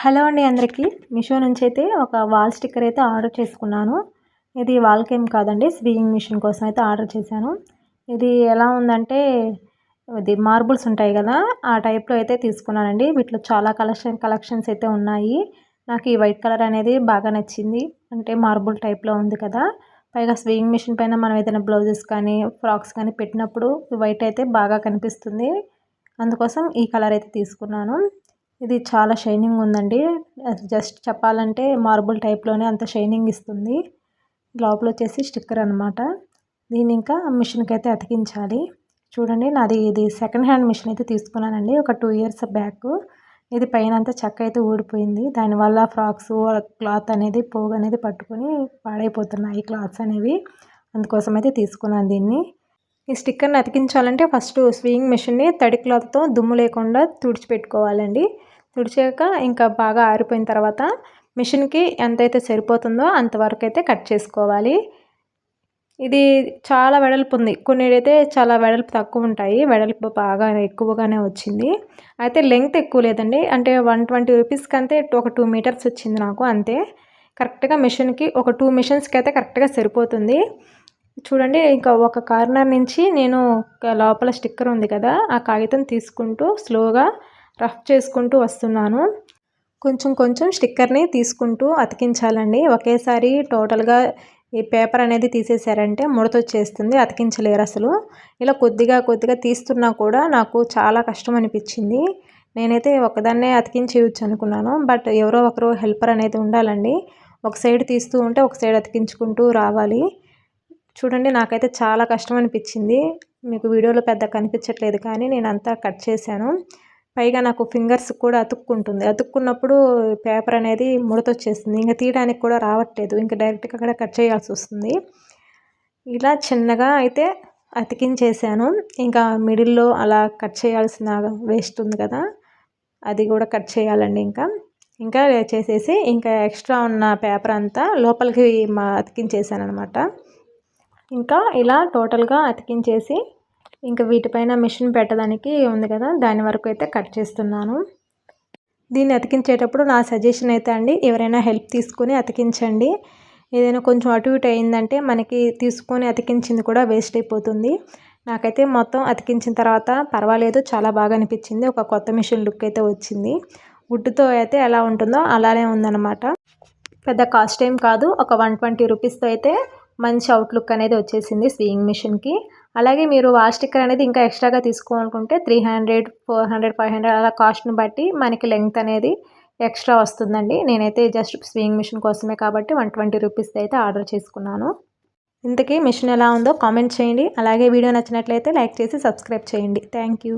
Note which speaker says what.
Speaker 1: Hello అండి అందరికీ. మీషో నుంచి అయితే ఒక వాల్ స్టిక్కర్ అయితే ఆర్డర్ చేసుకున్నాను. ఇది వాల్కి ఏం కాదండి స్వింగ్ మిషన్ కోసం అయితే ఆర్డర్ చేశాను. ఇది ఎలా ఉందంటే ఇది మార్బుల్స్ ఉంటాయి కదా ఆ టైప్లో అయితే తీసుకున్నానండి. వీటిలో చాలా కలెక్షన్ కలెక్షన్స్ అయితే ఉన్నాయి. నాకు ఈ వైట్ కలర్ అనేది బాగా నచ్చింది. అంటే మార్బుల్ టైప్లో ఉంది కదా. పైగా స్వింగ్ మిషన్ పైన మనం ఏదైనా బ్లౌజెస్ కానీ ఫ్రాక్స్ కానీ పెట్టినప్పుడు వైట్ అయితే బాగా కనిపిస్తుంది. అందుకోసం ఈ కలర్ అయితే తీసుకున్నాను. ఇది చాలా షైనింగ్ ఉందండి. జస్ట్ చెప్పాలంటే మార్బుల్ టైప్లోనే అంత షైనింగ్ ఇస్తుంది. లోపల వచ్చేసి స్టిక్కర్ అనమాట దీన్ని ఇంకా మిషన్కి అయితే అతికించాలి. చూడండి నాది ఇది సెకండ్ హ్యాండ్ మిషన్ అయితే తీసుకున్నానండి. ఒక టూ ఇయర్స్ బ్యాక్. ఇది పైన అంతా చెక్క అయితే ఊడిపోయింది. దానివల్ల ఫ్రాక్స్ క్లాత్ అనేది పోగు అనేది పట్టుకొని పాడైపోతున్నాయి క్లాత్స్ అనేవి. అందుకోసం అయితే తీసుకున్నాను దీన్ని. ఈ స్టిక్కర్ని అతికించాలంటే ఫస్ట్ స్వింగ్ మిషన్ని తడి క్లాత్తో దుమ్ము లేకుండా తుడిచిపెట్టుకోవాలండి. తుడిచాక ఇంకా బాగా ఆరిపోయిన తర్వాత మిషన్కి ఎంతైతే సరిపోతుందో అంతవరకు అయితే కట్ చేసుకోవాలి. ఇది చాలా వెడల్పు ఉంది కొన్ని అయితే చాలా వెడల్పు తక్కువ ఉంటాయి వెడల్పు బాగా ఎక్కువగానే వచ్చింది. అయితే లెంగ్త్ ఎక్కువ లేదండి. అంటే వన్ ట్వంటీ రూపీస్కి అంతే ఒక టూ మీటర్స్ వచ్చింది నాకు అంతే. కరెక్ట్గా మిషన్కి ఒక టూ మిషన్స్కి అయితే కరెక్ట్గా సరిపోతుంది. చూడండి ఇంకా ఒక కార్నర్ నుంచి నేను లోపల స్టిక్కర్ ఉంది కదా ఆ కాగితం తీసుకుంటూ స్లోగా రఫ్ చేసుకుంటూ వస్తున్నాను. కొంచెం కొంచెం స్టిక్కర్ని తీసుకుంటూ అతికించాలండి. ఒకేసారి టోటల్గా ఈ పేపర్ అనేది తీసేసారంటే ముడత వచ్చేస్తుంది అతికించలేరు అసలు. ఇలా కొద్దిగా కొద్దిగా తీస్తున్నా కూడా నాకు చాలా కష్టం అనిపించింది. నేనైతే ఒకదాన్నే అతికించేయచ్చు అనుకున్నాను. బట్ ఎవరో ఒకరు హెల్పర్ అనేది ఉండాలండి. ఒక సైడ్ తీస్తూ ఉంటే ఒక సైడ్ అతికించుకుంటూ రావాలి. చూడండి నాకైతే చాలా కష్టం అనిపించింది మీకు వీడియోలో పెద్ద కనిపించట్లేదు కానీ నేను అంతా కట్ చేశాను. పైగా నాకు ఫింగర్స్ కూడా అతుక్కుంటుంది. అతుక్కున్నప్పుడు పేపర్ అనేది ముడతొచ్చేస్తుంది. ఇంకా తీయడానికి కూడా రావట్లేదు. ఇంకా డైరెక్ట్గా అక్కడ కట్ చేయాల్సి వస్తుంది. ఇలా చిన్నగా అయితే అతికించేసాను ఇంకా మిడిల్లో అలా కట్ చేయాల్సిన వేస్ట్ ఉంది కదా అది కూడా కట్ చేయాలండి ఇంకా. ఇంకా చేసేసి ఇంకా ఎక్స్ట్రా ఉన్న పేపర్ అంతా లోపలికి మా అతికించేసాను అనమాట ఇంకా ఇలా టోటల్గా అతికించేసి ఇంకా వీటిపైన మిషన్ పెట్టడానికి ఉంది కదా దాని వరకు అయితే కట్ చేస్తున్నాను. దీన్ని అతికించేటప్పుడు నా సజెషన్ అయితే అండి ఎవరైనా హెల్ప్ తీసుకొని అతికించండి. ఏదైనా కొంచెం అటు ఇటు అయిందంటే మనకి తీసుకొని అతికించింది కూడా వేస్ట్ అయిపోతుంది. నాకైతే మొత్తం అతికించిన తర్వాత పర్వాలేదు చాలా బాగా అనిపించింది. ఒక కొత్త మిషన్ లుక్ అయితే వచ్చింది. వుడ్తో అయితే ఎలా ఉంటుందో అలానే ఉందన్నమాట. పెద్ద కాస్ట్ ఏం కాదు ఒక వన్ ట్వంటీ రూపీస్తో అయితే మంచి అవుట్లుక్ అనేది వచ్చేసింది స్వింగ్ మిషన్కి అలాగే మీరు వాల్ స్టిక్కర్ అనేది ఇంకా ఎక్స్ట్రాగా తీసుకోవాలనుకుంటే three hundred four hundred five hundred అలా కాస్ట్ని బట్టి మనకి లెంగ్త్ అనేది ఎక్స్ట్రా వస్తుందండి. నేనైతే జస్ట్ స్వింగ్ మిషన్ కోసమే కాబట్టి వన్ ట్వంటీ రూపీస్ అయితే ఆర్డర్ చేసుకున్నాను. ఇంతకీ మిషన్ ఎలా ఉందో కామెంట్ చేయండి. అలాగే వీడియో నచ్చినట్లయితే లైక్ చేసి సబ్స్క్రైబ్ చేయండి. Thank you